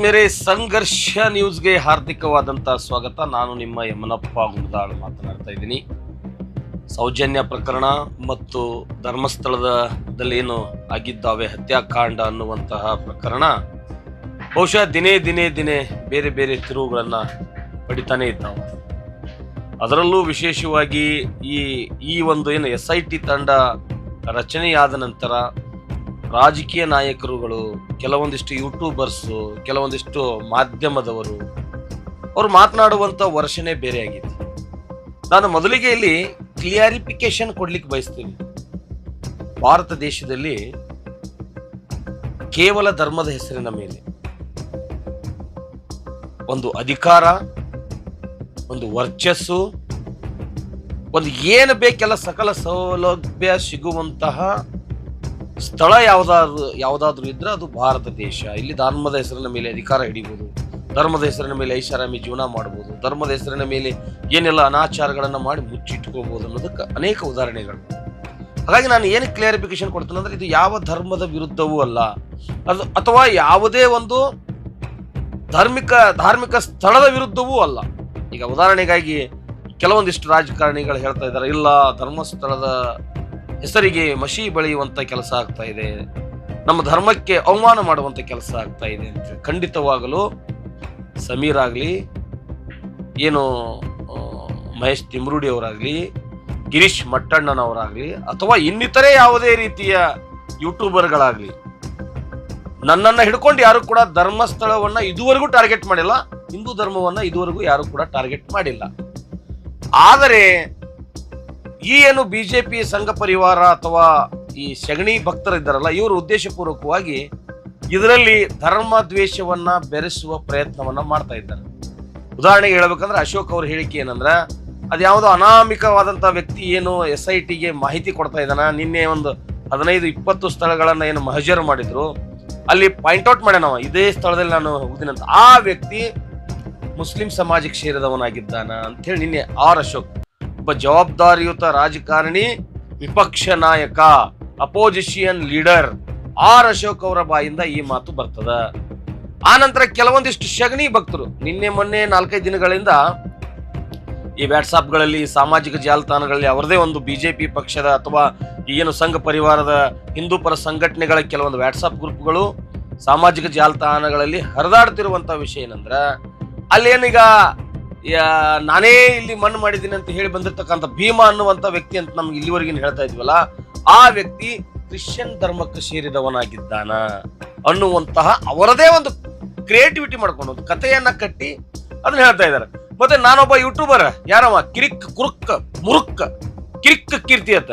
ಆತ್ಮೀಯರೇ ಸಂಘರ್ಷ ನ್ಯೂಸ್ಗೆ ಹಾರ್ದಿಕವಾದಂತಹ ಸ್ವಾಗತ. ನಾನು ನಿಮ್ಮ ಯಮನಪ್ಪ ಗುಂಡಾಳ್ ಮಾತನಾಡ್ತಾ ಇದ್ದೀನಿ. ಸೌಜನ್ಯ ಪ್ರಕರಣ ಮತ್ತು ಧರ್ಮಸ್ಥಳದಲ್ಲಿ ಏನು ಆಗಿದ್ದಾವೆ, ಹತ್ಯಾಕಾಂಡ ಅನ್ನುವಂತಹ ಪ್ರಕರಣ, ಬಹುಶಃ ದಿನೇ ದಿನೇ ದಿನೇ ಬೇರೆ ಬೇರೆ ತಿರುವುಗಳನ್ನು ಪಡಿತಾನೆ ಇದ್ದಾವೆ. ಅದರಲ್ಲೂ ವಿಶೇಷವಾಗಿ ಈ ಈ ಒಂದು ಏನು ಎಸ್ ಐ ಟಿ ತಂಡ ರಚನೆಯಾದ ನಂತರ ರಾಜಕೀಯ ನಾಯಕರುಗಳು, ಕೆಲವೊಂದಿಷ್ಟು ಯೂಟ್ಯೂಬರ್ಸು ಕೆಲವೊಂದಿಷ್ಟು ಮಾಧ್ಯಮದವರು, ಅವರು ಮಾತನಾಡುವಂಥ ವರ್ಷನೇ ಬೇರೆ ಆಗಿದೆ ನಾನು ಮೊದಲಿಗೆ ಇಲ್ಲಿ ಕ್ಲಿಯಾರಿಫಿಕೇಶನ್ ಕೊಡ್ಲಿಕ್ಕೆ ಬಯಸ್ತೀನಿ. ಭಾರತ ದೇಶದಲ್ಲಿ ಕೇವಲ ಧರ್ಮದ ಹೆಸರಿನ ಮೇಲೆ ಒಂದು ಅಧಿಕಾರ, ಒಂದು ವರ್ಚಸ್ಸು, ಒಂದು ಏನು ಬೇಕೆಲ್ಲ ಸಕಲ ಸೌಲಭ್ಯ ಸಿಗುವಂತಹ ಸ್ಥಳ ಯಾವ್ದಾದ್ರು ಯಾವುದಾದ್ರೂ ಇದ್ರೆ ಅದು ಭಾರತ ದೇಶ. ಇಲ್ಲಿ ಧರ್ಮದ ಹೆಸರಿನ ಮೇಲೆ ಅಧಿಕಾರ ಹಿಡಿಬೋದು. ಧರ್ಮದ ಹೆಸರಿನ ಮೇಲೆ ಐಷಾರಾಮಿ ಜೀವನ ಮಾಡ್ಬೋದು. ಧರ್ಮದ ಹೆಸರಿನ ಮೇಲೆ ಏನೆಲ್ಲ ಅನಾಚಾರಗಳನ್ನು ಮಾಡಿ ಮುಚ್ಚಿಟ್ಕೋಬೋದು ಅನ್ನೋದಕ್ಕೆ ಅನೇಕ ಉದಾಹರಣೆಗಳು. ಹಾಗಾಗಿ ನಾನು ಏನು ಕ್ಲಿಯರಿಫಿಕೇಶನ್ ಕೊಡ್ತೇನೆ ಅಂದ್ರೆ ಇದು ಯಾವ ಧರ್ಮದ ವಿರುದ್ಧವೂ ಅಲ್ಲ. ಅದು ಅಥವಾ ಯಾವುದೇ ಒಂದು ಧಾರ್ಮಿಕ ಧಾರ್ಮಿಕ ಸ್ಥಳದ ವಿರುದ್ಧವೂ ಅಲ್ಲ. ಈಗ ಉದಾಹರಣೆಗಾಗಿ ಕೆಲವೊಂದಿಷ್ಟು ರಾಜಕಾರಣಿಗಳು ಹೇಳ್ತಾ ಇದ್ದಾರೆ, ಇಲ್ಲ ಧರ್ಮಸ್ಥಳದ ಹೆಸರಿಗೆ ಮಸಿ ಬಳಿಯುವಂತ ಕೆಲಸ ಆಗ್ತಾ ಇದೆ. ನಮ್ಮ ಧರ್ಮಕ್ಕೆ ಅವಮಾನ ಮಾಡುವಂತ ಕೆಲಸ ಆಗ್ತಾ ಇದೆ ಅಂತ ಖಂಡಿತವಾಗಲು ಸಮೀರ್ ಆಗಲಿ, ಏನು ಮಹೇಶ್ ತಿಮ್ರುಡಿ ಅವರಾಗಲಿ, ಗಿರೀಶ್ ಮಟ್ಟಣ್ಣನವರಾಗಲಿ, ಅಥವಾ ಇನ್ನಿತರೆ ಯಾವುದೇ ರೀತಿಯ ಯೂಟ್ಯೂಬರ್ಗಳಾಗಲಿ, ನನ್ನನ್ನು ಹಿಡ್ಕೊಂಡು ಯಾರು ಕೂಡ ಧರ್ಮಸ್ಥಳವನ್ನ ಇದುವರೆಗೂ ಟಾರ್ಗೆಟ್ ಮಾಡಿಲ್ಲ, ಹಿಂದೂ ಧರ್ಮವನ್ನ ಇದುವರೆಗೂ ಯಾರು ಕೂಡ ಟಾರ್ಗೆಟ್ ಮಾಡಿಲ್ಲ. ಆದರೆ ಈ ಏನು ಬಿಜೆಪಿ ಸಂಘ ಪರಿವಾರ ಅಥವಾ ಈ ಸಗಣಿ ಭಕ್ತರಿದ್ದಾರಲ್ಲ ಇವರು ಉದ್ದೇಶಪೂರ್ವಕವಾಗಿ ಇದರಲ್ಲಿ ಧರ್ಮ ದ್ವೇಷವನ್ನ ಬೆರೆಸುವ ಪ್ರಯತ್ನವನ್ನ ಮಾಡ್ತಾ ಇದ್ದಾರೆ. ಉದಾಹರಣೆಗೆ ಹೇಳ್ಬೇಕಂದ್ರೆ ಅಶೋಕ್ ಅವ್ರ ಹೇಳಿಕೆ ಏನಂದ್ರೆ ಅದ್ಯಾವುದೋ ಅನಾಮಿಕವಾದಂತ ವ್ಯಕ್ತಿ ಏನು ಎಸ್ ಐ ಟಿಗೆ ಮಾಹಿತಿ ಕೊಡ್ತಾ ಇದ್ದಾನ? ನಿನ್ನೆ ಒಂದು ಹದಿನೈದು, ಇಪ್ಪತ್ತು ಸ್ಥಳಗಳನ್ನ ಏನು ಮಹಜರ್ ಮಾಡಿದ್ರು. ಅಲ್ಲಿ ಪಾಯಿಂಟ್ ಔಟ್ ಮಾಡ್ಯಾನವ ಇದೇ ಸ್ಥಳದಲ್ಲಿ ನಾನು ಹೋಗಿದ್ದೀನಂತ ಆ ವ್ಯಕ್ತಿ ಮುಸ್ಲಿಂ ಸಮಾಜಕ್ಕೆ ಸೇರಿದವನಾಗಿದ್ದಾನ ಅಂತ ಹೇಳಿ ನಿನ್ನೆ ಆರ್ ಅಶೋಕ್ ಜವಾಬ್ದಾರಿಯುತ ರಾಜಕಾರಣಿ, ವಿಪಕ್ಷ ನಾಯಕ ಅಪೋಸಿಷನ್ ಲೀಡರ್ ಆರ್ ಅಶೋಕ್ ಅವರ ಬಾಯಿಂದ ಈ ಮಾತು ಬರ್ತದ. ಆ ನಂತರ ಕೆಲವೊಂದಿಷ್ಟು ಶಗಣಿ ಭಕ್ತರು, ನಿನ್ನೆ ಮೊನ್ನೆ ನಾಲ್ಕೈದು ದಿನಗಳಿಂದ ಈ ವಾಟ್ಸಾಪ್ಗಳಲ್ಲಿ ಸಾಮಾಜಿಕ ಜಾಲತಾಣಗಳಲ್ಲಿ ಅವರದೇ ಒಂದು ಬಿಜೆಪಿ ಪಕ್ಷದ ಅಥವಾ ಏನು ಸಂಘ ಪರಿವಾರದ ಹಿಂದೂ ಪರ ಸಂಘಟನೆಗಳ ಕೆಲವೊಂದು ವಾಟ್ಸಾಪ್ ಗ್ರೂಪ್ಗಳು ಸಾಮಾಜಿಕ ಜಾಲತಾಣಗಳಲ್ಲಿ ಹರಿದಾಡ್ತಿರುವಂಥ ವಿಷಯ ಏನಂದ್ರ, ಅಲ್ಲೇನೀಗ ನಾನೇ ಇಲ್ಲಿ ಮಣ್ಣು ಮಾಡಿದ್ದೀನಿ ಅಂತ ಹೇಳಿ ಬಂದಿರತಕ್ಕಂಥ ಭೀಮಾ ಅನ್ನುವಂಥ ವ್ಯಕ್ತಿ ಅಂತ ನಮ್ಗೆ ಇಲ್ಲಿವರೆಗಿನ ಹೇಳ್ತಾ ಇದ್ವಲ್ಲ, ಆ ವ್ಯಕ್ತಿ ಕ್ರಿಶ್ಚಿಯನ್ ಧರ್ಮಕ್ಕೆ ಸೇರಿದವನಾಗಿದ್ದಾನ ಅನ್ನುವಂತಹ ಅವರದೇ ಒಂದು ಕ್ರಿಯೇಟಿವಿಟಿ ಮಾಡ್ಕೊಂಡು ಒಂದು ಕಥೆಯನ್ನ ಕಟ್ಟಿ ಅದನ್ನ ಹೇಳ್ತಾ ಇದ್ದಾರೆ. ಮತ್ತೆ ನಾನೊಬ್ಬ ಯೂಟ್ಯೂಬರ್ ಯಾರವ? ಕಿರಿಕ್, ಕುರುಕ್, ಮುರುಕ್, ಕಿರಿಕ್ ಕೀರ್ತಿ ಅಂತ.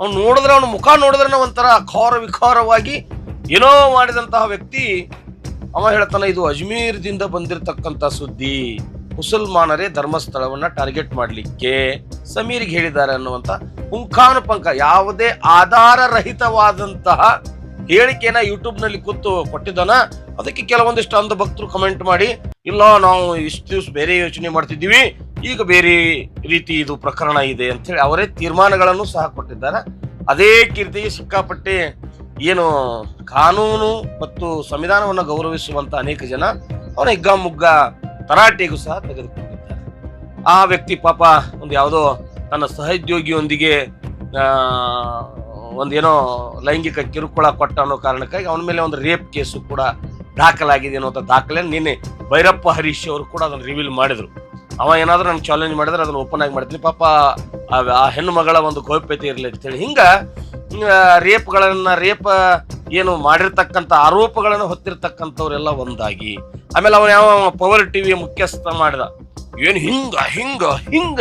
ಅವ್ನು ನೋಡಿದ್ರೆ, ಅವನ ಮುಖ ನೋಡಿದ್ರೆ ಒಂಥರ ಅಖಾರ ವಿಖಾರವಾಗಿ ಏನೋ ಮಾಡಿದಂತಹ ವ್ಯಕ್ತಿ, ಅವ ಹೇಳ್ತಾನೆ, ಇದು ಅಜ್ಮೀರ್ದಿಂದ ಬಂದಿರತಕ್ಕಂತ ಸುದ್ದಿ. ಮುಸಲ್ಮಾನರೇ ಧರ್ಮಸ್ಥಳವನ್ನ ಟಾರ್ಗೆಟ್ ಮಾಡಲಿಕ್ಕೆ ಸಮೀರ್ಗೆ ಹೇಳಿದ್ದಾರೆ ಅನ್ನುವಂತ ಪುಂಖಾನುಪಂಖ ಯಾವುದೇ ಆಧಾರ ರಹಿತವಾದಂತಹ ಹೇಳಿಕೆನ ಯೂಟ್ಯೂಬ್ನಲ್ಲಿ ಕೂತು ಕೊಟ್ಟಿದ್ದಾನ? ಅದಕ್ಕೆ ಕೆಲವೊಂದಿಷ್ಟು ಅಂಧ ಭಕ್ತರು ಕಮೆಂಟ್ ಮಾಡಿ, ಇಲ್ಲ, ನಾವು ಇಷ್ಟು ದಿವಸ ಬೇರೆ ಯೋಚನೆ ಮಾಡ್ತಿದ್ದೀವಿ, ಈಗ ಬೇರೆ ರೀತಿ ಇದು ಪ್ರಕರಣ ಇದೆ ಅಂತ ಹೇಳಿ ಅವರೇ ತೀರ್ಮಾನಗಳನ್ನು ಸಹ ಕೊಟ್ಟಿದ್ದಾರೆ. ಅದೇ ಕೀರ್ತಿಗೆ ಸಿಕ್ಕಾಪಟ್ಟೆ ಏನು ಕಾನೂನು ಮತ್ತು ಸಂವಿಧಾನವನ್ನು ಗೌರವಿಸುವಂತ ಅನೇಕ ಜನ, ಅವನ ಹಿಗ್ಗಾಮುಗ್ಗ ತರಾಟೆಗೂ ಸಹ ತೆಗೆದುಕೊಂಡಿದ್ದಾರೆ. ಆ ವ್ಯಕ್ತಿ ಪಾಪ ಒಂದು ಯಾವುದೋ ತನ್ನ ಸಹೋದ್ಯೋಗಿಯೊಂದಿಗೆ ಒಂದೇನೋ ಲೈಂಗಿಕ ಕಿರುಕುಳ ಕೊಟ್ಟ ಅನ್ನೋ ಕಾರಣಕ್ಕಾಗಿ ಅವನ ಮೇಲೆ ಒಂದು ರೇಪ್ ಕೇಸು ಕೂಡ ದಾಖಲಾಗಿದೆ ಅನ್ನೋಂಥ ದಾಖಲೆ ನಿನ್ನೆ ಭೈರಪ್ಪ ಹರೀಶ್ ಅವರು ಕೂಡ ಅದನ್ನು ರಿವೀಲ್ ಮಾಡಿದರು. ಅವ ಏನಾದರೂ ನಾನು ಚಾಲೆಂಜ್ ಮಾಡಿದ್ರೆ ಅದನ್ನು ಓಪನ್ ಆಗಿ ಮಾಡ್ತೀನಿ. ಪಾಪ ಆ ಹೆಣ್ಣು ಮಗಳ ಒಂದು ಗೌಪ್ಯತೆ ಇರಲಿ ಅಂತೇಳಿ ಹಿಂಗೆ ರೇಪ್ಗಳನ್ನು, ರೇಪ್, ಏನು ಮಾಡಿರ್ತಕ್ಕಂಥ ಆರೋಪಗಳನ್ನು ಹೊತ್ತಿರ್ತಕ್ಕಂಥವರೆಲ್ಲ ಒಂದಾಗಿ ಆಮೇಲೆ ಅವನ ಯಾವ ಪವರ್ ಟಿವಿಯ ಮುಖ್ಯಸ್ಥ ಮಾಡಿದ. ಏನು ಹಿಂಗ ಹಿಂಗ ಹಿಂಗ.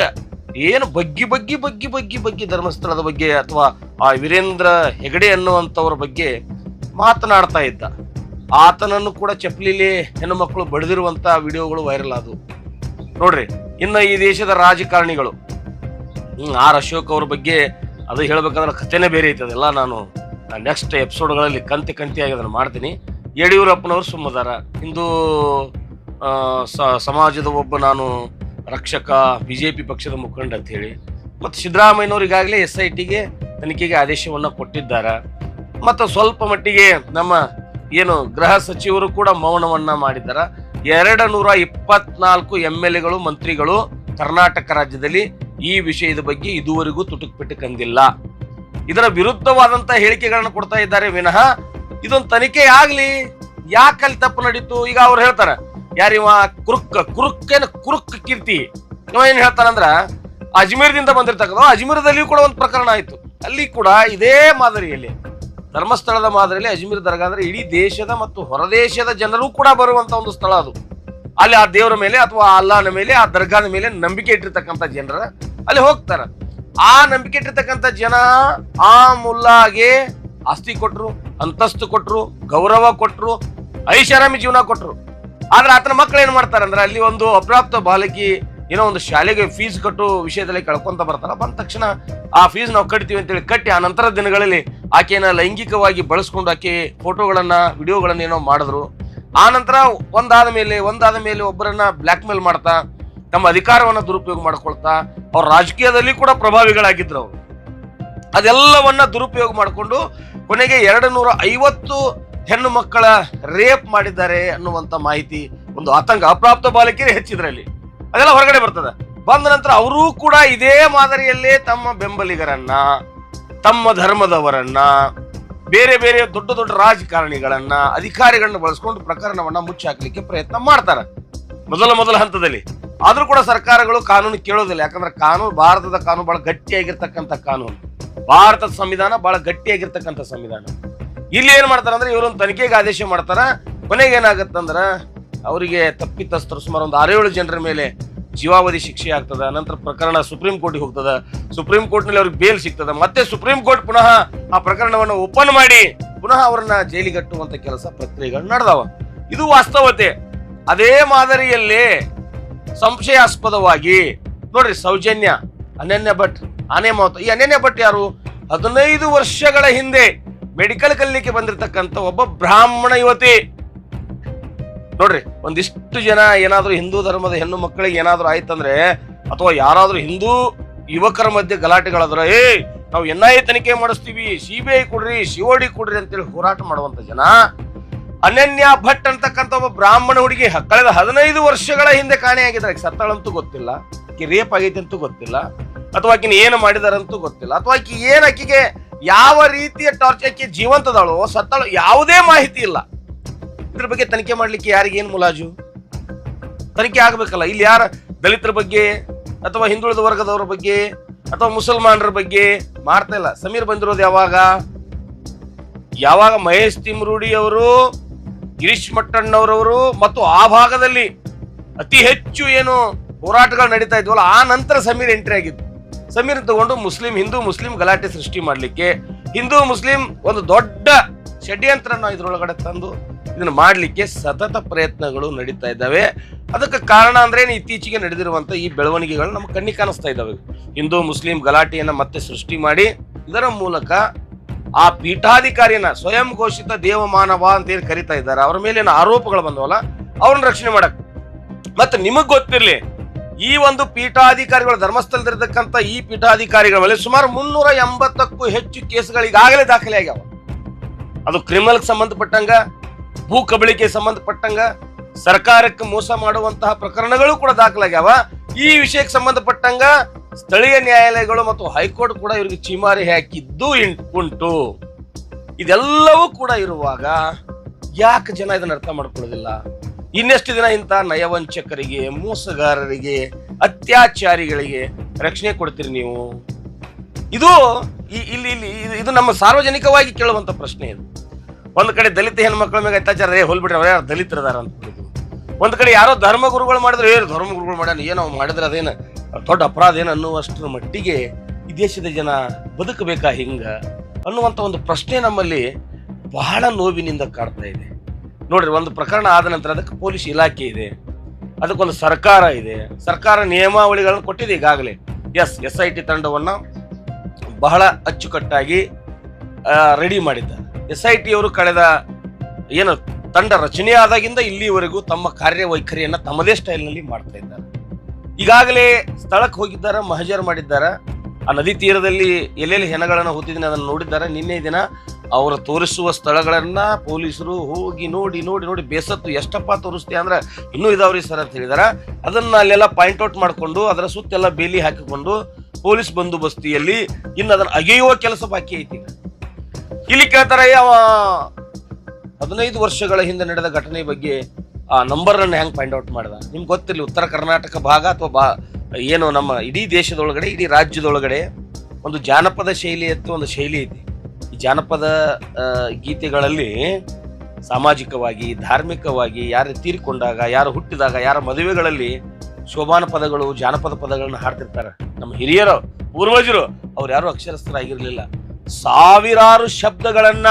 ಏನು ಬಗ್ಗಿ ಬಗ್ಗಿ ಬಗ್ಗಿ ಬಗ್ಗಿ ಬಗ್ಗಿ ಧರ್ಮಸ್ಥಳದ ಬಗ್ಗೆ ಅಥವಾ ಆ ವೀರೇಂದ್ರ ಹೆಗಡೆ ಅನ್ನುವಂಥವ್ರ ಬಗ್ಗೆ ಮಾತನಾಡ್ತಾ ಇದ್ದ. ಆತನನ್ನು ಕೂಡ ಚಪ್ಪಲಿಲಿ ಹೆಣ್ಣು ಮಕ್ಕಳು ಬಡಿದಿರುವಂತ ವಿಡಿಯೋಗಳು ವೈರಲ್ ಆದವು. ನೋಡ್ರಿ, ಇನ್ನು ಈ ದೇಶದ ರಾಜಕಾರಣಿಗಳು. ಆರ್ ಅಶೋಕ್ ಅವ್ರ ಬಗ್ಗೆ ಅದು ಹೇಳ್ಬೇಕಂದ್ರೆ ಕಥೆನೇ ಬೇರೆ ಐತದೆಲ್ಲ ನಾನು ನೆಕ್ಸ್ಟ್ ಎಪಿಸೋಡ್ಗಳಲ್ಲಿ ಕಂತಿ, ಕಂತಿಯಾಗಿ ಅದನ್ನು ಮಾಡ್ತೀನಿ. ಯಡಿಯೂರಪ್ಪನವರು ಸುಮ್ಮದಾರ ಸ- ಸಮಾಜದ ಒಬ್ಬ ನಾನು ರಕ್ಷಕ, ಬಿಜೆಪಿ ಪಕ್ಷದ ಮುಖಂಡ ಅಂತ ಹೇಳಿ ಮತ್ತು ಸಿದ್ದರಾಮಯ್ಯನವರಿಗಾಗಲೇ ಎಸ್ ಐ ಟಿಗೆ ತನಿಖೆಗೆ ಆದೇಶವನ್ನು ಕೊಟ್ಟಿದ್ದಾರೆ. ಮತ್ತು ಸ್ವಲ್ಪ ಮಟ್ಟಿಗೆ ನಮ್ಮ ಏನು ಗೃಹ ಸಚಿವರು ಕೂಡ ಮೌನವನ್ನು ಮಾಡಿದ್ದಾರೆ. ಎರಡು ನೂರ ಇಪ್ಪತ್ನಾಲ್ಕು ಎಂ ಎಲ್ ಎಗಳು, ಮಂತ್ರಿಗಳು ಕರ್ನಾಟಕ ರಾಜ್ಯದಲ್ಲಿ ಈ ವಿಷಯದ ಬಗ್ಗೆ ಇದುವರೆಗೂ ತುಟುಕ್ ಪಿಟುಕ್ ಅಂದಿಲ್ಲ ಇದರ ವಿರುದ್ಧವಾದಂಥ ಹೇಳಿಕೆಗಳನ್ನು ಕೊಡ್ತಾ ಇದ್ದಾರೆ. ವಿನಃ ಇದೊಂದು ತನಿಖೆ ಆಗ್ಲಿ. ಯಾಕಲ್ಲಿ ತಪ್ಪು ನಡೀತು? ಈಗ ಅವ್ರು ಹೇಳ್ತಾರ ಯಾರಿವ ಕುರುಕ್ ಕುರುಕ್ಕೇನ ಕುರುಕ್ ಕೀರ್ತಿ? ಇವ ಏನ್ ಹೇಳ್ತಾನಂದ್ರ, ಅಜ್ಮೀರ್ದಿಂದ ಬಂದಿರ್ತಕ್ಕಂಥ ಅಜ್ಮೀರದಲ್ಲಿಯೂ ಕೂಡ ಒಂದು ಪ್ರಕರಣ ಆಯ್ತು. ಅಲ್ಲಿ ಕೂಡ ಇದೇ ಮಾದರಿಯಲ್ಲಿ, ಧರ್ಮಸ್ಥಳದ ಮಾದರಿಯಲ್ಲಿ ಅಜ್ಮೀರ್ ದರ್ಗಾ ಅಂದ್ರೆ ಇಡೀ ದೇಶದ ಮತ್ತು ಹೊರದೇಶದ ಜನರು ಕೂಡ ಬರುವಂತ ಒಂದು ಸ್ಥಳ ಅದು. ಅಲ್ಲಿ ಆ ದೇವರ ಮೇಲೆ ಅಥವಾ ಆ ಅಲ್ಲಾನ ಮೇಲೆ, ಆ ದರ್ಗಾದ ಮೇಲೆ ನಂಬಿಕೆ ಇಟ್ಟಿರ್ತಕ್ಕಂಥ ಜನರ ಅಲ್ಲಿ ಹೋಗ್ತಾರ. ಆ ನಂಬಿಕೆ ಇಟ್ಟಿರ್ತಕ್ಕಂಥ ಜನ ಆ ಮುಲ್ಲಾಗೆ ಆಸ್ತಿ ಕೊಟ್ರು, ಅಂತಸ್ತು ಕೊಟ್ರು, ಗೌರವ ಕೊಟ್ರು, ಐಷಾರಾಮಿ ಜೀವನ ಕೊಟ್ರು. ಆದ್ರೆ ಆತನ ಮಕ್ಕಳು ಏನ್ ಮಾಡ್ತಾರೆ ಅಂದ್ರೆ ಅಲ್ಲಿ ಒಂದು ಅಪ್ರಾಪ್ತ ಬಾಲಕಿ ಏನೋ ಒಂದು ಶಾಲೆಗೆ ಫೀಸ್ ಕಟ್ಟು ವಿಷಯದಲ್ಲಿ ಕಳ್ಕೊಂತ ಬರ್ತಾರ ಬಂದ ತಕ್ಷಣ ಆ ಫೀಸ್ ನಾವು ಕಟ್ತೀವಿ ಅಂತೇಳಿ ಕಟ್ಟಿ, ಆ ನಂತರ ದಿನಗಳಲ್ಲಿ ಆಕೆಯನ್ನ ಲೈಂಗಿಕವಾಗಿ ಬಳಸ್ಕೊಂಡು ಆಕೆ ಫೋಟೋಗಳನ್ನ ವಿಡಿಯೋಗಳನ್ನ ಏನೋ ಮಾಡಿದ್ರು. ಆ ನಂತರ ಒಂದಾದ ಮೇಲೆ ಒಂದಾದ ಮೇಲೆ ಒಬ್ಬರನ್ನ ಬ್ಲಾಕ್ ಮೇಲ್ ಮಾಡ್ತಾ, ತಮ್ಮ ಅಧಿಕಾರವನ್ನ ದುರುಪಯೋಗ ಮಾಡ್ಕೊಳ್ತಾ, ಅವ್ರ ರಾಜಕೀಯದಲ್ಲಿ ಕೂಡ ಪ್ರಭಾವಿಗಳಾಗಿದ್ರು ಅವರು. ಅದೆಲ್ಲವನ್ನ ದುರುಪಯೋಗ ಮಾಡಿಕೊಂಡು ಕೊನೆಗೆ ಎರಡು ನೂರ ಐವತ್ತು ಹೆಣ್ಣು ಮಕ್ಕಳ ರೇಪ್ ಮಾಡಿದ್ದಾರೆ ಅನ್ನುವಂತ ಮಾಹಿತಿ ಒಂದು ಆತಂಕ. ಅಪ್ರಾಪ್ತ ಬಾಲಕಿಯರೇ ಹೆಚ್ಚಿದ್ರಲ್ಲಿ. ಅದೆಲ್ಲ ಹೊರಗಡೆ ಬರ್ತದೆ. ಬಂದ ನಂತರ ಅವರೂ ಕೂಡ ಇದೇ ಮಾದರಿಯಲ್ಲೇ ತಮ್ಮ ಬೆಂಬಲಿಗರನ್ನ, ತಮ್ಮ ಧರ್ಮದವರನ್ನ, ಬೇರೆ ಬೇರೆ ದೊಡ್ಡ ದೊಡ್ಡ ರಾಜಕಾರಣಿಗಳನ್ನ, ಅಧಿಕಾರಿಗಳನ್ನ ಬಳಸ್ಕೊಂಡು ಪ್ರಕರಣವನ್ನ ಮುಚ್ಚಾಕ್ಲಿಕ್ಕೆ ಪ್ರಯತ್ನ ಮಾಡ್ತಾರೆ. ಮೊದಲ ಮೊದಲ ಹಂತದಲ್ಲಿ. ಆದ್ರೂ ಕೂಡ ಸರ್ಕಾರಗಳು ಕಾನೂನು ಕೇಳೋದಿಲ್ಲ. ಯಾಕಂದ್ರೆ ಕಾನೂನು ಭಾರತದ ಕಾನೂನು ಬಹಳ ಗಟ್ಟಿಯಾಗಿರ್ತಕ್ಕಂಥ ಕಾನೂನು. ಭಾರತದ ಸಂವಿಧಾನ ಬಹಳ ಗಟ್ಟಿಯಾಗಿರ್ತಕ್ಕಂಥ ಸಂವಿಧಾನ. ಇಲ್ಲಿ ಏನ್ ಮಾಡ್ತಾರಂದ್ರೆ ಇವರೊಂದು ತನಿಖೆಗೆ ಆದೇಶ ಮಾಡ್ತಾರ. ಕೊನೆಗೆ ಏನಾಗತ್ತಂದ್ರ ಅವರಿಗೆ ತಪ್ಪಿತಸ್ಥರು ಸುಮಾರು ಒಂದು ಆರೇಳು ಜನರ ಮೇಲೆ ಜೀವಾವಧಿ ಶಿಕ್ಷೆ ಆಗ್ತದ, ನಂತರ ಪ್ರಕರಣ ಸುಪ್ರೀಂ ಕೋರ್ಟ್ಗೆ ಹೋಗ್ತದ. ಸುಪ್ರೀಂ ಕೋರ್ಟ್ನಲ್ಲಿ ಅವ್ರಿಗೆ ಬೇಲ್ ಸಿಗ್ತದ. ಮತ್ತೆ ಸುಪ್ರೀಂ ಕೋರ್ಟ್ ಪುನಃ ಆ ಪ್ರಕರಣವನ್ನು ಓಪನ್ ಮಾಡಿ ಪುನಃ ಅವರನ್ನ ಜೈಲಿಗಟ್ಟುವಂತ ಕೆಲಸ ಪ್ರಕ್ರಿಯೆಗಳು ನಡೆದವ. ಇದು ವಾಸ್ತವತೆ. ಅದೇ ಮಾದರಿಯಲ್ಲಿ ಸಂಶಯಾಸ್ಪದವಾಗಿ ನೋಡ್ರಿ ಸೌಜನ್ಯ, ಅನನ್ಯ ಭಟ್ ಆನೆ ಮಾತು. ಈ ಅನನ್ಯ ಭಟ್ ಯಾರು? ಹದಿನೈದು ವರ್ಷಗಳ ಹಿಂದೆ ಮೆಡಿಕಲ್ ಕಲಿಲಿಕ್ಕೆ ಬಂದಿರತಕ್ಕಂತ ಒಬ್ಬ ಬ್ರಾಹ್ಮಣ ಯುವತಿ. ನೋಡ್ರಿ, ಒಂದಿಷ್ಟು ಜನ ಏನಾದ್ರೂ ಹಿಂದೂ ಧರ್ಮದ ಹೆಣ್ಣು ಮಕ್ಕಳಿಗೆ ಏನಾದ್ರೂ ಆಯ್ತಂದ್ರೆ, ಅಥವಾ ಯಾರಾದ್ರೂ ಹಿಂದೂ ಯುವಕರ ಮಧ್ಯೆ ಗಲಾಟೆಗಳಾದ್ರೆ ಏ ನಾವು ಎನ್ ಐ ತನಿಖೆ ಮಾಡಿಸ್ತೀವಿ, ಸಿ ಬಿ ಐ ಕೊಡ್ರಿ ಸಿಒಡಿ ಕೊಡ್ರಿ ಅಂತೇಳಿ ಹೋರಾಟ ಮಾಡುವಂತ ಜನ. ಅನನ್ಯ ಭಟ್ ಅಂತಕ್ಕಂಥ ಒಬ್ಬ ಬ್ರಾಹ್ಮಣ ಹುಡುಗಿ ಕಳೆದ ಹದಿನೈದು ವರ್ಷಗಳ ಹಿಂದೆ ಕಾಣೆಯಾಗಿದ್ದಾರೆ ಸತ್ತಳಂತೂ ಗೊತ್ತಿಲ್ಲ. ರೇಪ್ ಆಗೈತೆ ಅಂತೂ ಗೊತ್ತಿಲ್ಲ. ಅಥವಾ ಆಕಿನ ಏನು ಮಾಡಿದಾರಂತೂ ಗೊತ್ತಿಲ್ಲ. ಅಥವಾ ಆಕಿ ಏನು ಆಕಿಗೆ ಯಾವ ರೀತಿಯ ಟಾರ್ಚ್ ಆಕಿ ಜೀವಂತದಳು, ಸತ್ತಳು, ಯಾವುದೇ ಮಾಹಿತಿ ಇಲ್ಲ. ಇದ್ರ ಬಗ್ಗೆ ತನಿಖೆ ಮಾಡ್ಲಿಕ್ಕೆ ಯಾರಿಗೇನು ಮುಲಾಜು? ತನಿಖೆ ಆಗಬೇಕಲ್ಲ, ಇಲ್ಲಿ ಯಾರ ದಲಿತರ ಬಗ್ಗೆ ಅಥವಾ ಹಿಂದುಳಿದ ವರ್ಗದವರ ಬಗ್ಗೆ ಅಥವಾ ಮುಸಲ್ಮಾನರ ಬಗ್ಗೆ ಮಾಡ್ತಾ ಇಲ್ಲ. ಸಮೀರ್ ಬಂದಿರೋದು ಯಾವಾಗ? ಯಾವಾಗ ಮಹೇಶ್ ತಿಮ್ರೂಡಿ ಅವರು, ಗಿರೀಶ್ ಮಟ್ಟಣ್ಣವರವರು ಮತ್ತು ಆ ಭಾಗದಲ್ಲಿ ಅತಿ ಹೆಚ್ಚು ಏನು ಹೋರಾಟಗಳು ನಡೀತಾ ಇದ್ವಲ್ಲ, ಆ ನಂತರ ಸಮೀರ್ ಎಂಟ್ರಿ ಆಗಿದ್ದು. ಸಮೀರ್ ತಗೊಂಡು ಮುಸ್ಲಿಂ, ಹಿಂದೂ, ಮುಸ್ಲಿಂ ಗಲಾಟೆ ಸೃಷ್ಟಿ ಮಾಡಲಿಕ್ಕೆ, ಹಿಂದೂ, ಮುಸ್ಲಿಂ ಒಂದು ದೊಡ್ಡ ಷಡ್ಯಂತ್ರನ ಇದ್ರೊಳಗಡೆ ತಂದು ಇದನ್ನ ಮಾಡಲಿಕ್ಕೆ ಸತತ ಪ್ರಯತ್ನಗಳು ನಡೀತಾ ಇದ್ದಾವೆ. ಅದಕ್ಕೆ ಕಾರಣ ಅಂದ್ರೆ ಇತ್ತೀಚೆಗೆ ನಡೆದಿರುವಂತ ಈ ಬೆಳವಣಿಗೆಗಳು ನಮ್ಮ ಕಣ್ಣಿ ಕಾಣಿಸ್ತಾ ಇದ್ದಾವೆ. ಹಿಂದೂ, ಮುಸ್ಲಿಂ ಗಲಾಟೆಯನ್ನು ಮತ್ತೆ ಸೃಷ್ಟಿ ಮಾಡಿ ಇದರ ಮೂಲಕ ಆ ಪೀಠಾಧಿಕಾರಿನ ಸ್ವಯಂ ಘೋಷಿತ ದೇವಮಾನವ ಅಂತ ಏನ್ ಕರಿತಾ ಇದ್ದಾರೆ, ಅವ್ರ ಮೇಲಿನ ಆರೋಪಗಳು ಬಂದವಲ್ಲ, ಅವ್ರನ್ನ ರಕ್ಷಣೆ ಮಾಡಕ್. ಮತ್ತೆ ನಿಮಗ್ ಗೊತ್ತಿರ್ಲಿ ಈ ಒಂದು ಪೀಠಾಧಿಕಾರಿಗಳು ಧರ್ಮಸ್ಥಳದಲ್ಲಿರ್ತಕ್ಕಂಥ ಈ ಪೀಠಾಧಿಕಾರಿಗಳ ಮೇಲೆ ಸುಮಾರು ಮುನ್ನೂರ ಎಂಬತ್ತಕ್ಕೂ ಹೆಚ್ಚು ಕೇಸ್ಗಳು ಈಗಾಗಲೇ ದಾಖಲೆ ಆಗ್ಯಾವ ಅದು ಕ್ರಿಮಿನಲ್ ಸಂಬಂಧಪಟ್ಟಂಗ, ಭೂ ಕಬಳಿಕೆ ಸಂಬಂಧಪಟ್ಟಂಗ, ಸರ್ಕಾರಕ್ಕೆ ಮೋಸ ಮಾಡುವಂತಹ ಪ್ರಕರಣಗಳು ಕೂಡ ದಾಖಲಾಗ್ಯಾವ. ಈ ವಿಷಯಕ್ಕೆ ಸಂಬಂಧಪಟ್ಟಂಗ ಸ್ಥಳೀಯ ನ್ಯಾಯಾಲಯಗಳು ಮತ್ತು ಹೈಕೋರ್ಟ್ ಕೂಡ ಇವರಿಗೆ ಚೀಮಾರಿ ಹಾಕಿದ್ದು ಉಂಟು. ಇದೆಲ್ಲವೂ ಕೂಡ ಇರುವಾಗ ಯಾಕೆ ಜನ ಇದನ್ನ ಅರ್ಥ ಮಾಡ್ಕೊಳ್ಳೋದಿಲ್ಲ? ಇನ್ನೆಷ್ಟು ದಿನ ಇಂಥ ನಯವಂಚಕರಿಗೆ, ಮೋಸಗಾರರಿಗೆ, ಅತ್ಯಾಚಾರಿಗಳಿಗೆ ರಕ್ಷಣೆ ಕೊಡ್ತೀರಿ ನೀವು? ಇದು ಇಲ್ಲಿ ಇಲ್ಲಿ ಇದು- ನಮ್ಮ ಸಾರ್ವಜನಿಕವಾಗಿ ಕೇಳುವಂತ ಪ್ರಶ್ನೆ ಇದು. ಒಂದು ಕಡೆ ದಲಿತ ಹೆಣ್ಮಕ್ಳ ಮೇಲೆ ಅತ್ಯಾಚಾರ, ಏ ಹೋಲ್ಬಿಟ್ರೆ ಅವ್ರು ಯಾರು ದಲಿತರದಾರ ಅಂತ ಒಂದು ಕಡೆ ಯಾರೋ ಧರ್ಮಗುರುಗಳು ಮಾಡಿದ್ರೆ ಏನು ಧರ್ಮ ಗುರುಗಳು ಮಾಡ್ಯಾನ, ಏನೋ ಮಾಡಿದ್ರೆ ಅದೇನು ದೊಡ್ಡ ಅಪರಾಧ ಏನು ಅನ್ನುವಷ್ಟರ ಮಟ್ಟಿಗೆ ಈ ದೇಶದ ಜನ ಬದುಕಬೇಕಾ ಹಿಂಗ ಅನ್ನುವಂತ ಒಂದು ಪ್ರಶ್ನೆ ನಮ್ಮಲ್ಲಿ ಬಹಳ ನೋವಿನಿಂದ ಕಾಡ್ತಾ ಇದೆ. ನೋಡ್ರಿ, ಒಂದು ಪ್ರಕರಣ ಆದ ನಂತರ ಅದಕ್ಕೆ ಪೊಲೀಸ್ ಇಲಾಖೆ ಇದೆ. ಅದಕ್ಕೊಂದು ಸರ್ಕಾರ ಇದೆ. ಸರ್ಕಾರ ನಿಯಮಾವಳಿಗಳನ್ನು ಕೊಟ್ಟಿದೆ ಈಗಾಗಲೇ. ಎಸ್ ಎಸ್ ಐ ಟಿ ತಂಡವನ್ನು ಬಹಳ ಅಚ್ಚುಕಟ್ಟಾಗಿ ರೆಡಿ ಮಾಡಿದ್ದಾರೆ. ಎಸ್ ಐ ಟಿ ಅವರು ಕಳೆದ, ಏನು, ತಂಡ ರಚನೆಯಾದಾಗಿಂದ ಇಲ್ಲಿವರೆಗೂ ತಮ್ಮ ಕಾರ್ಯವೈಖರಿಯನ್ನು ತಮ್ಮದೇ ಸ್ಟೈಲ್ನಲ್ಲಿ ಮಾಡ್ತಾ ಇದ್ದಾರೆ. ಈಗಾಗಲೇ ಸ್ಥಳಕ್ಕೆ ಹೋಗಿದ್ದಾರೆ, ಮಹಜರ್ ಮಾಡಿದ್ದಾರೆ. ಆ ನದಿ ತೀರದಲ್ಲಿ ಎಲ್ಲೆಲ್ಲಿ ಹೆಣಗಳನ್ನು ಹೊತ್ತಿದ್ದೀನಿ ಅದನ್ನು ನೋಡಿದ್ದಾರೆ. ನಿನ್ನೆ ದಿನ ಅವರ ತೋರಿಸುವ ಸ್ಥಳಗಳನ್ನ ಪೊಲೀಸರು ಹೋಗಿ ನೋಡಿ ನೋಡಿ ನೋಡಿ ಬೇಸತ್ತು ಎಷ್ಟಪ್ಪ ತೋರಿಸ್ತೀಯ ಅಂದ್ರೆ ಇನ್ನೂ ಇದಾವ್ರಿ ಸರ್ ಅಂತ ಹೇಳಿದಾರ. ಅದನ್ನ ಅಲ್ಲೆಲ್ಲ ಪಾಯಿಂಟ್ ಔಟ್ ಮಾಡಿಕೊಂಡು ಅದರ ಸುತ್ತೆಲ್ಲ ಬೇಲಿ ಹಾಕಿಕೊಂಡು ಪೊಲೀಸ್ ಬಂದೋಬಸ್ತಿಯಲ್ಲಿ ಇನ್ನು ಅದನ್ನ ಅಗೆಯುವ ಕೆಲಸ ಬಾಕಿ ಐತಿ. ಇಲ್ಲಿ ಕೇಳ್ತಾರೆ ಅವ ಹದಿನೈದು ವರ್ಷಗಳ ಹಿಂದೆ ನಡೆದ ಘಟನೆ ಬಗ್ಗೆ, ಆ ನಂಬರ್ ಅನ್ನು ಹೆಂಗ್ ಫೈಂಡ್ ಔಟ್ ಮಾಡ್ದ? ನಿಮ್ಗೆ ಗೊತ್ತಿರಲಿ, ಉತ್ತರ ಕರ್ನಾಟಕ ಭಾಗ ಅಥವಾ ಬಾ, ಏನು ನಮ್ಮ ಇಡೀ ದೇಶದೊಳಗಡೆ, ಇಡೀ ರಾಜ್ಯದೊಳಗಡೆ ಒಂದು ಜಾನಪದ ಶೈಲಿ ಅಂತ ಒಂದು ಶೈಲಿ ಐತಿ. ಜಾನಪದ ಗೀತೆಗಳಲ್ಲಿ ಸಾಮಾಜಿಕವಾಗಿ, ಧಾರ್ಮಿಕವಾಗಿ ಯಾರು ತೀರಿಕೊಂಡಾಗ, ಯಾರು ಹುಟ್ಟಿದಾಗ, ಯಾರ ಮದುವೆಗಳಲ್ಲಿ ಶೋಭಾನ ಪದಗಳು, ಜಾನಪದ ಪದಗಳನ್ನ ಹಾಡ್ತಿರ್ತಾರೆ. ನಮ್ಮ ಹಿರಿಯರು, ಪೂರ್ವಜರು, ಅವ್ರು ಯಾರು ಅಕ್ಷರಸ್ಥರಾಗಿರ್ಲಿಲ್ಲ. ಸಾವಿರಾರು ಶಬ್ದಗಳನ್ನ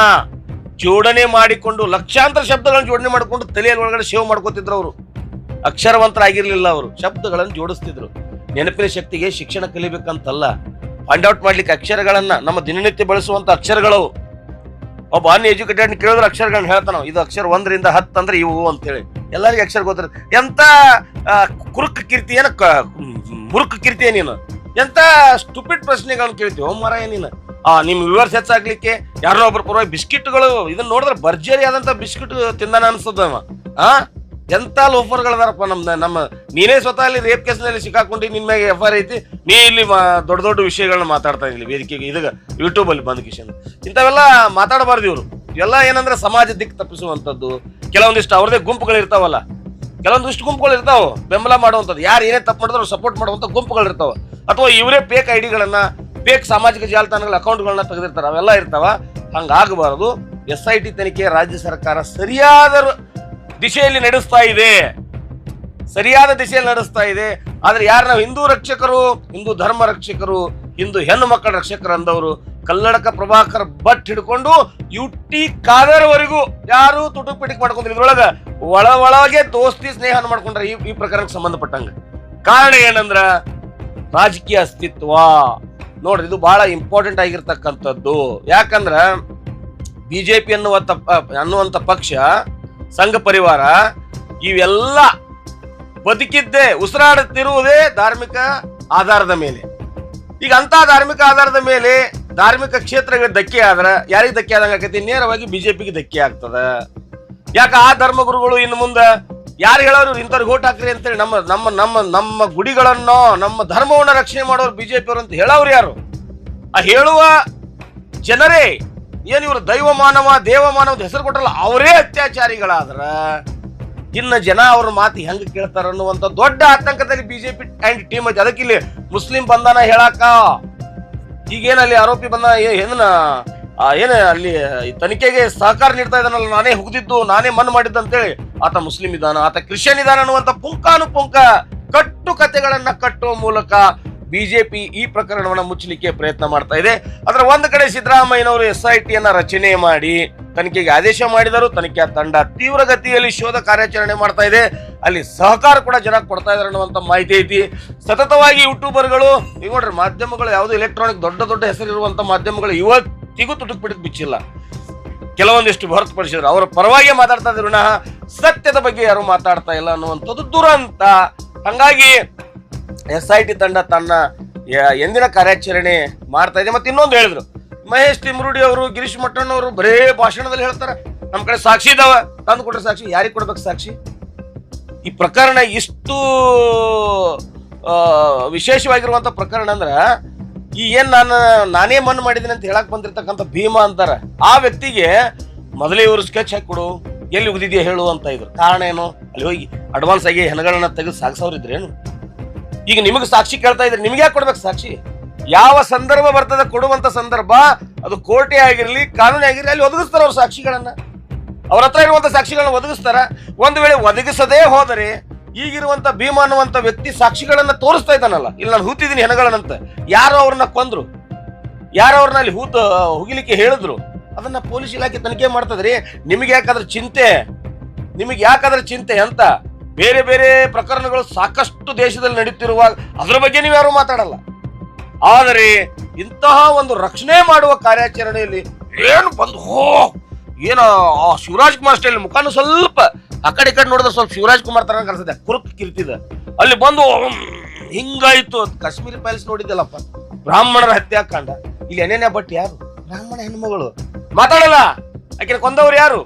ಜೋಡಣೆ ಮಾಡಿಕೊಂಡು, ಲಕ್ಷಾಂತರ ಶಬ್ದಗಳನ್ನು ಜೋಡಣೆ ಮಾಡಿಕೊಂಡು ತಲೆಯಲ್ಲಿ ಒಳಗಡೆ ಸೇವ್ ಮಾಡ್ಕೋತಿದ್ರು ಅವರು. ಅಕ್ಷರವಂತರಾಗಿರ್ಲಿಲ್ಲ ಅವರು, ಶಬ್ದಗಳನ್ನು ಜೋಡಿಸ್ತಿದ್ರು. ನೆನಪಿನ ಶಕ್ತಿಗೆ ಶಿಕ್ಷಣ ಕಲಿಬೇಕಂತಲ್ಲ ಫೈಂಡ್ ಔಟ್ ಮಾಡ್ಲಿಕ್ಕೆ ಅಕ್ಷರಗಳನ್ನ ನಮ್ಮ ದಿನನಿತ್ಯ ಬಳಸುವಂತ ಅಕ್ಷರಗಳು. ಒಬ್ಬ ಅನ್ ಎಜುಕೇಟೆಡ್ ಕೇಳಿದ್ರೆ ಅಕ್ಷರಗಳನ್ನ ಹೇಳ್ತಾನ ಇದು ಅಕ್ಷರ ಒಂದರಿಂದ ಹತ್ತು ಅಂದ್ರೆ ಇವು ಅಂತೇಳಿ. ಎಲ್ಲರಿಗೂ ಅಕ್ಷರ ಗೊತ್ತಿರ ಎಂತ ಕುರುಕ್ ಕೀರ್ತಿ ಏನ ಮುರುಕ್ ಕೀರ್ತಿ ನೀನು? ಎಂತ ಸ್ಟುಪಿಡ್ ಪ್ರಶ್ನೆಗಳನ್ನ ಕೇಳ್ತೀವಿ ಮರ ನೀನು. ಆ, ನಿಮ್ ವಿವರ್ಸ್ ಹೆಚ್ಚಾಗ್ಲಿಕ್ಕೆ ಯಾರೋ ಒಬ್ರು ಪರವಾಗಿ ಬಿಸ್ಕಿಟ್ಗಳು, ಇದನ್ನ ನೋಡಿದ್ರೆ ಭರ್ಜರಿ ಆದಂತ ಬಿಸ್ಕಿಟ್ ತಿಂದಾನ ಅನ್ಸದ. ಆ? ಎಂತ ಲೋಫರ್ಗಳದಾರಪ್ಪ ನಮ್ದ, ನಮ್ಮ ನೀನೇ ಸ್ವತಃ ಅಲ್ಲಿ ರೇಪ್ ಕೇಸ್ನಲ್ಲಿ ಸಿಕ್ಕಾಕೊಂಡು ನಿನ್ ಮ್ಯಾಗೆ ಎಫ್ ಆರ್ ಐತಿ. ನೀ ಇಲ್ಲಿ ದೊಡ್ಡ ದೊಡ್ಡ ವಿಷಯಗಳನ್ನ ಮಾತಾಡ್ತಾ ಇಲ್ಲಿ ವೇದಿಕೆಗೆ. ಇದಾಗ ಯೂಟ್ಯೂಬ್ ಅಲ್ಲಿ ಬಂದ ಕಿಶನ್. ಇಂಥವೆಲ್ಲ ಮಾತಾಡಬಾರ್ದು ಇವರು. ಎಲ್ಲ ಏನಂದ್ರೆ ಸಮಾಜ ದಿಕ್ಕು ತಪ್ಪಿಸುವಂತದ್ದು ಕೆಲವೊಂದಿಷ್ಟು ಅವ್ರದೇ ಗುಂಪುಗಳು ಇರ್ತಾವಲ್ಲ. ಕೆಲವೊಂದಿಷ್ಟು ಗುಂಪುಗಳು ಇರ್ತಾವ. ಬೆಂಬಲ ಮಾಡುವಂಥದ್ದು. ಯಾರು ಏನೇ ತಪ್ಪು ಮಾಡಿದ್ರು ಸಪೋರ್ಟ್ ಮಾಡುವಂತ ಗುಂಪುಗಳು ಇರ್ತಾವ. ಅಥವಾ ಇವರೇ ಫೇಕ್ ಐಡಿಗಳನ್ನ ಪೇಕ್ ಸಾಮಾಜಿಕ ಜಾಲತಾಣಗಳ ಅಕೌಂಟ್ಗಳನ್ನ ತೆಗೆದಿರ್ತಾರೆ. ಅವೆಲ್ಲ ಇರ್ತಾವ. ಹಂಗಾಗಬಾರದು. ಎಸ್ ಐ ಟಿ ತನಿಖೆ ರಾಜ್ಯ ಸರ್ಕಾರ ಸರಿಯಾದ ದಿಶೆಯಲ್ಲಿ ನಡೆಸ್ತಾ ಇದೆ. ಸರಿಯಾದ ದಿಶೆಯಲ್ಲಿ ನಡೆಸ್ತಾ ಇದೆ. ಆದ್ರೆ ಯಾರು ನಾವು ಹಿಂದೂ ರಕ್ಷಕರು, ಹಿಂದೂ ಧರ್ಮ ರಕ್ಷಕರು, ಹಿಂದೂ ಹೆಣ್ಣು ಮಕ್ಕಳ ರಕ್ಷಕರು ಅಂದವರು ಕಲ್ಲಡಕ ಪ್ರಭಾಕರ್ ಭಟ್ ಹಿಡ್ಕೊಂಡು ಯುಟಿ ಕಾದರ್ವರೆಗೂ ಯಾರು ತುಟುಕ್ ಪಿಟಿಕ್ ಮಾಡ್ಕೊಂಡ್ರು ಇದ್ರೊಳಗ ಒಳ ಒಳಗೆ ದೋಸ್ತಿ ಸ್ನೇಹ ಮಾಡ್ಕೊಂಡ್ರೆ ಈ ಈ ಪ್ರಕರಣಕ್ಕೆ ಸಂಬಂಧಪಟ್ಟಂಗ. ಕಾರಣ ಏನಂದ್ರ ರಾಜಕೀಯ ಅಸ್ತಿತ್ವ. ನೋಡ್ರಿ, ಇದು ಬಹಳ ಇಂಪಾರ್ಟೆಂಟ್ ಆಗಿರ್ತಕ್ಕಂಥದ್ದು. ಯಾಕಂದ್ರ ಬಿಜೆಪಿ ಅನ್ನುವಂತ ಅನ್ನುವಂತ ಪಕ್ಷ, ಸಂಘ ಪರಿವಾರ, ಇವೆಲ್ಲ ಬದುಕಿದ್ದೇ, ಉಸಿರಾಡುತ್ತಿರುವುದೇ ಧಾರ್ಮಿಕ ಆಧಾರದ ಮೇಲೆ. ಈಗ ಅಂತ ಧಾರ್ಮಿಕ ಆಧಾರದ ಮೇಲೆ ಧಾರ್ಮಿಕ ಕ್ಷೇತ್ರಗಳಿಗೆ ಧಕ್ಕೆ ಆದ್ರೆ ಯಾರಿಗೆ ಧಕ್ಕೆ ಆದಂಗ ಆಕತಿ? ನೇರವಾಗಿ ಬಿಜೆಪಿಗೆ ಧಕ್ಕೆ ಆಗ್ತದ. ಯಾಕ ಆ ಧರ್ಮಗುರುಗಳು ಇನ್ನು ಮುಂದೆ ಯಾರು ಹೇಳೋರು ಇಂಥವ್ರಿಗೆ ಓಟ್ ಹಾಕ್ರಿ ಅಂತೇಳಿ ನಮ್ಮ ನಮ್ಮ ನಮ್ಮ ನಮ್ಮ ಗುಡಿಗಳನ್ನು, ನಮ್ಮ ಧರ್ಮವನ್ನ ರಕ್ಷಣೆ ಮಾಡೋರು ಬಿಜೆಪಿ ಅವರು ಅಂತ ಹೇಳೋರು ಯಾರು? ಆ ಹೇಳುವ ಜನರೇ, ಏನು ಇವರು ದೈವ ಮಾನವ ದೇವ ಮಾನವದ ಹೆಸರು ಕೊಟ್ಟಲ್ಲ ಅವರೇ ಅತ್ಯಾಚಾರಿಗಳಾದ್ರ ಇನ್ನ ಜನ ಅವ್ರ ಮಾತು ಹೆಂಗ್ ಕೇಳ್ತಾರ ಅನ್ನುವಂತ ದೊಡ್ಡ ಆತಂಕದಲ್ಲಿ ಬಿಜೆಪಿ ಅಂಡ್ ಟೀಮ್ ಐತಿ. ಅದಕ್ಕೆ ಇಲ್ಲಿ ಮುಸ್ಲಿಂ ಬಂಧನ ಹೇಳಾಕ ಈಗೇನಲ್ಲಿ ಆರೋಪಿ ಬಂದ ಏನ ಏನ ಅಲ್ಲಿ ತನಿಖೆಗೆ ಸಹಕಾರ ನೀಡ್ತಾ ಇದ್ದಾನಲ್ಲ, ನಾನೇ ಹುಗ್ದಿದ್ದು, ನಾನೇ ಮನ್ ಮಾಡಿದ್ದು ಅಂತೇಳಿ ಆತ ಮುಸ್ಲಿಂ ಇದ್ದಾನ. ಆತ ಕ್ರಿಶ್ಚಿಯನ್ ಇದ್ದಾನ ಅನ್ನುವಂತ ಪುಂಕಾನುಪುಂಕ ಕಟ್ಟು ಕತೆಗಳನ್ನ ಕಟ್ಟುವ ಮೂಲಕ ಬಿಜೆಪಿ ಈ ಪ್ರಕರಣವನ್ನು ಮುಚ್ಚಲಿಕ್ಕೆ ಪ್ರಯತ್ನ ಮಾಡ್ತಾ ಇದೆ. ಅದರ ಒಂದು ಕಡೆ ಸಿದ್ದರಾಮಯ್ಯನವರು ಎಸ್ ಐ ಟಿಯನ್ನು ರಚನೆ ಮಾಡಿ ತನಿಖೆಗೆ ಆದೇಶ ಮಾಡಿದರು. ತನಿಖೆ ತಂಡ ತೀವ್ರಗತಿಯಲ್ಲಿ ಶೋಧ ಕಾರ್ಯಾಚರಣೆ ಮಾಡ್ತಾ ಇದೆ. ಅಲ್ಲಿ ಸಹಕಾರ ಕೂಡ ಜನ ಕೊಡ್ತಾ ಇದಾರೆ ಅನ್ನುವಂತ ಮಾಹಿತಿ ಐತಿ. ಸತತವಾಗಿ ಯೂಟ್ಯೂಬರ್ಗಳು, ಈಗ ನೋಡ್ರಿ ಮಾಧ್ಯಮಗಳು ಯಾವುದು ಎಲೆಕ್ಟ್ರಾನಿಕ್ ದೊಡ್ಡ ದೊಡ್ಡ ಹೆಸರಿರುವಂಥ ಮಾಧ್ಯಮಗಳು ಇವತ್ತಿಗೂ ತುಟುಕ್ ಬಿಡುಕ್ ಬಿಚ್ಚಿಲ್ಲ. ಕೆಲವೊಂದಿಷ್ಟು ಹೊರತುಪಡಿಸಿದ್ರು ಅವರ ಪರವಾಗಿ ಮಾತಾಡ್ತಾ ಇದ್ರು. ಸತ್ಯದ ಬಗ್ಗೆ ಯಾರು ಮಾತಾಡ್ತಾ ಇಲ್ಲ ಅನ್ನುವಂಥದ್ದು ದುರಂತ. ಹಂಗಾಗಿ ಎಸ್ ಐ ಟಿ ತಂಡ ತನ್ನ ಎಂದಿನ ಕಾರ್ಯಾಚರಣೆ ಮಾಡ್ತಾ ಇದೆ. ಮತ್ತೆ ಇನ್ನೊಂದು ಹೇಳಿದ್ರು. ಮಹೇಶ್ ತಿಮ್ರುಡಿ ಅವರು, ಗಿರೀಶ್ ಮಟ್ಟಣ್ಣ ಅವರು ಬರೇ ಭಾಷಣದಲ್ಲಿ ಹೇಳ್ತಾರೆ. ನಮ್ಮ ಕಡೆ ಸಾಕ್ಷಿ ಇದಾವ. ತಂದು ಕೊಟ್ರೆ ಸಾಕ್ಷಿ. ಯಾರಿಗೆ ಕೊಡ್ಬೇಕು ಸಾಕ್ಷಿ? ಈ ಪ್ರಕರಣ ಇಷ್ಟು ವಿಶೇಷವಾಗಿರುವಂಥ ಪ್ರಕರಣ ಅಂದ್ರೆ, ಈ ಏನ್ ನಾನು, ನಾನೇ ಮಣ್ಣು ಮಾಡಿದ್ದೀನಿ ಅಂತ ಹೇಳಕ್ ಬಂದಿರತಕ್ಕಂಥ ಭೀಮಾ ಅಂತಾರೆ. ಆ ವ್ಯಕ್ತಿಗೆ ಮೊದಲೇ ಇವರು ಸ್ಕೆಚ್ ಹಾಕಿಕೊಡು ಎಲ್ಲಿ ಉಗಿದಿದ್ಯಾ ಹೇಳು ಅಂತ ಇದ್ರು. ಕಾರಣ ಏನು? ಅಲ್ಲಿ ಹೋಗಿ ಅಡ್ವಾನ್ಸ್ ಆಗಿ ಹೆಣಗಳನ್ನ ತೆಗೆದು ಸಾಗಿಸೋರಿದ್ರೇನು ಈಗ ನಿಮಗೆ ಸಾಕ್ಷಿ ಕೇಳ್ತಾ ಇದ್ರೆ ನಿಮ್ಗೆ ಯಾಕೆ ಕೊಡ್ಬೇಕು ಸಾಕ್ಷಿ? ಯಾವ ಸಂದರ್ಭ ಬರ್ತದೆ ಕೊಡುವಂತ ಸಂದರ್ಭ, ಅದು ಕೋರ್ಟೇ ಆಗಿರ್ಲಿ, ಕಾನೂನೇ ಆಗಿರ್ಲಿ, ಅಲ್ಲಿ ಒದಗಿಸ್ತಾರ ಅವ್ರ ಸಾಕ್ಷಿಗಳನ್ನ. ಅವ್ರ ಹತ್ರ ಇರುವಂತ ಸಾಕ್ಷಿಗಳನ್ನ ಒದಗಿಸ್ತಾರ. ಒಂದು ವೇಳೆ ಒದಗಿಸದೇ ಹೋದರೆ ಈಗಿರುವಂತ ಭೀಮಾ ಅನ್ನುವಂತ ವ್ಯಕ್ತಿ ಸಾಕ್ಷಿಗಳನ್ನ ತೋರಿಸ್ತಾ ಇದ್ದಾನಲ್ಲ. ಇಲ್ಲಿ ನಾನು ಹೂತಿದ್ದೀನಿ ಹೆಣಗಳನ್ನಂತ. ಯಾರು ಅವ್ರನ್ನ ಕೊಂದ್ರು. ಯಾರು ಅವ್ರನ್ನ ಅಲ್ಲಿ ಹೂತ, ಹುಗಿಲಿಕ್ಕೆ ಹೇಳಿದ್ರು. ಅದನ್ನ ಪೊಲೀಸ್ ಇಲಾಖೆ ತನಿಖೆ ಮಾಡ್ತದ್ರಿ ನಿಮಗೆ ಯಾಕಾದ್ರೆ ಚಿಂತೆ? ನಿಮಗೆ ಯಾಕಾದ್ರೆ ಚಿಂತೆ ಅಂತ? ಬೇರೆ ಬೇರೆ ಪ್ರಕರಣಗಳು ಸಾಕಷ್ಟು ದೇಶದಲ್ಲಿ ನಡೀತಿರುವಾಗ ಅದರ ಬಗ್ಗೆ ನೀವು ಯಾರು ಮಾತಾಡಲ್ಲ. ಆದರೆ ಇಂತಹ ಒಂದು ರಕ್ಷಣೆ ಮಾಡುವ ಕಾರ್ಯಾಚರಣೆಯಲ್ಲಿ ಏನು ಬಂದು ಹೋ, ಏನೋ ಆ ಶಿವರಾಜ್ ಕುಮಾರ್ ಸ್ಟೈಲ್ ಮುಖಾನು ಸ್ವಲ್ಪ ಆ ಕಡೆ ಕಡೆ ನೋಡಿದ್ರೆ ಸ್ವಲ್ಪ ಶಿವರಾಜ್ ಕುಮಾರ್ ತರ ಕಾಣಿಸ್ತದೆ ಕುರುಕ್ ಕಿರ್ತಿದ. ಅಲ್ಲಿ ಬಂದು ಹಿಂಗಾಯ್ತು ಕಾಶ್ಮೀರಿ ಪ್ಯಾಲೇಸ್ ನೋಡಿದ್ದಲ್ಲಪ್ಪ. ಬ್ರಾಹ್ಮಣರ ಹತ್ಯಾಕಾಂಡ ಇಲ್ಲಿ ಏನೇನೇ ಬಟ್ ಯಾರು? ಬ್ರಾಹ್ಮಣ ಹೆಣ್ಮಗಳು. ಮಾತಾಡಲ್ಲ. ಆಕೆ ಕೊಂದವ್ರು ಯಾರು?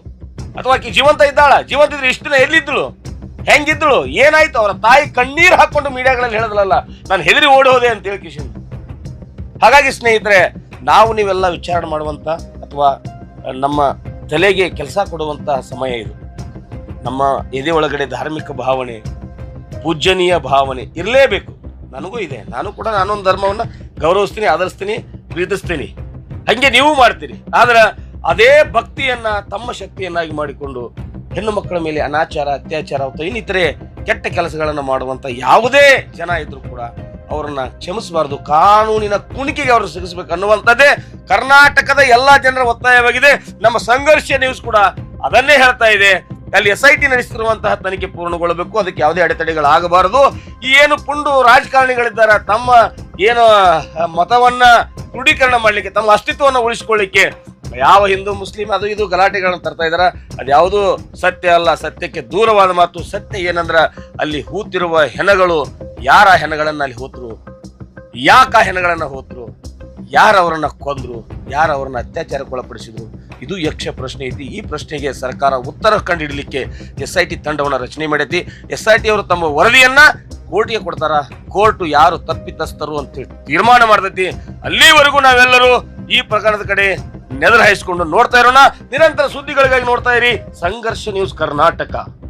ಅಥವಾ ಆಕೆ ಜೀವಂತ ಇದ್ದಾಳ? ಜೀವಂತ ಇದ್ರೆ ಇಷ್ಟು ದಿನ ಎಲ್ಲಿದ್ದಳು ಹೆಂಗಿದ್ದಳು ಏನಾಯ್ತು? ಅವರ ತಾಯಿ ಕಣ್ಣೀರು ಹಾಕೊಂಡು ಮೀಡಿಯಾಗಳಲ್ಲಿ ಹೇಳದ್ಲಲ್ಲ ನಾನು ಹೆದರಿ ಓಡಿ ಅಂತ ಹೇಳಿ ಕಿಶನ್. ಹಾಗಾಗಿ ಸ್ನೇಹಿತರೆ, ನಾವು ನೀವೆಲ್ಲ ವಿಚಾರಣೆ ಮಾಡುವಂತ ಅಥವಾ ನಮ್ಮ ತಲೆಗೆ ಕೆಲಸ ಕೊಡುವಂತಹ ಸಮಯ ಇದು. ನಮ್ಮ ಎದೆ ಒಳಗಡೆ ಧಾರ್ಮಿಕ ಭಾವನೆ, ಪೂಜ್ಯನೀಯ ಭಾವನೆ ಇರಲೇಬೇಕು. ನನಗೂ ಇದೆ. ನಾನು ಕೂಡ ನಾನೊಂದು ಧರ್ಮವನ್ನು ಗೌರವಿಸ್ತೀನಿ, ಆಧರಿಸ್ತೀನಿ, ಪ್ರೀತಿಸ್ತೀನಿ. ಹಂಗೆ ನೀವು ಮಾಡ್ತೀರಿ. ಆದ್ರೆ ಅದೇ ಭಕ್ತಿಯನ್ನ ತಮ್ಮ ಶಕ್ತಿಯನ್ನಾಗಿ ಮಾಡಿಕೊಂಡು ಹೆಣ್ಣು ಮಕ್ಕಳ ಮೇಲೆ ಅನಾಚಾರ, ಅತ್ಯಾಚಾರ ಅಥವಾ ಇನ್ನಿತರೆ ಕೆಟ್ಟ ಕೆಲಸಗಳನ್ನು ಮಾಡುವಂತ ಯಾವುದೇ ಜನ ಇದ್ರು ಕೂಡ ಅವರನ್ನ ಕ್ಷಮಿಸಬಾರದು. ಕಾನೂನಿನ ಕುಣಿಕೆಗೆ ಅವರು ಸಿಗಿಸ್ಬೇಕು ಅನ್ನುವಂಥದ್ದೇ ಕರ್ನಾಟಕದ ಎಲ್ಲಾ ಜನರ ಒತ್ತಾಯವಾಗಿದೆ. ನಮ್ಮ ಸಂಘರ್ಷ ನ್ಯೂಸ್ ಕೂಡ ಅದನ್ನೇ ಹೇಳ್ತಾ ಇದೆ. ಅಲ್ಲಿ ಎಸ್ ಐ ಟಿ ನಡೆಸಿರುವಂತಹ ತನಿಖೆ ಪೂರ್ಣಗೊಳ್ಳಬೇಕು. ಅದಕ್ಕೆ ಯಾವುದೇ ಅಡೆತಡೆಗಳಾಗಬಾರದು. ಈ ಏನು ಪುಂಡು ರಾಜಕಾರಣಿಗಳಿದ್ದಾರೆ, ತಮ್ಮ ಏನು ಮತವನ್ನ ಕ್ರೋಢೀಕರಣ ಮಾಡಲಿಕ್ಕೆ, ತಮ್ಮ ಅಸ್ತಿತ್ವವನ್ನು ಉಳಿಸಿಕೊಳ್ಳಿಕ್ಕೆ ಯಾವ ಹಿಂದೂ ಮುಸ್ಲಿಂ ಅದು ಇದು ಗಲಾಟೆಗಳನ್ನು ತರ್ತಾ ಇದಾರೆ. ಅದ್ಯಾವುದು ಸತ್ಯ ಅಲ್ಲ, ಸತ್ಯಕ್ಕೆ ದೂರವಾದ ಮಾತು, ಸತ್ಯ ಏನಂದ್ರೆ ಅಲ್ಲಿ ಹೂತಿರುವ ಹೆಣಗಳು, ಯಾರ ಹೆಣಗಳನ್ನ ಅಲ್ಲಿ ಹೋತ್ರು? ಯಾಕ ಹೆಣಗಳನ್ನ ಹೋತ್ರು? ಯಾರು ಅವರನ್ನ ಕೊಂದ್ರು? ಯಾರು ಅತ್ಯಾಚಾರಕ್ಕೊಳಪಡಿಸಿದ್ರು ಇದು ಯಕ್ಷ ಪ್ರಶ್ನೆ ಐತಿ. ಈ ಪ್ರಶ್ನೆಗೆ ಸರ್ಕಾರ ಉತ್ತರ ಕಂಡುಹಿಡಲಿಕ್ಕೆ ಎಸ್ ಐ ಟಿ ತಂಡವನ್ನು ರಚನೆ ಮಾಡೈತಿ. ಎಸ್ ಐ ಟಿ ಅವರು ತಮ್ಮ ವರದಿಯನ್ನ ಕೋರ್ಟ್ಗೆ ಕೊಡ್ತಾರ. ಕೋರ್ಟ್ ಯಾರು ತಪ್ಪಿತಸ್ಥರು ಅಂತ ತೀರ್ಮಾನ ಮಾಡ್ತೈತಿ. ಅಲ್ಲಿವರೆಗೂ ನಾವೆಲ್ಲರೂ ಈ ಪ್ರಕರಣದ ಕಡೆ ನೆದರ್ ಹಾಯಿಸ್ಕೊಂಡು ನೋಡ್ತಾ ಇರೋಣ. ನಿರಂತರ ಸುದ್ದಿಗಳಿಗಾಗಿ ನೋಡ್ತಾ ಇರಿ. ಸಂಘರ್ಷ ನ್ಯೂಸ್ ಕರ್ನಾಟಕ.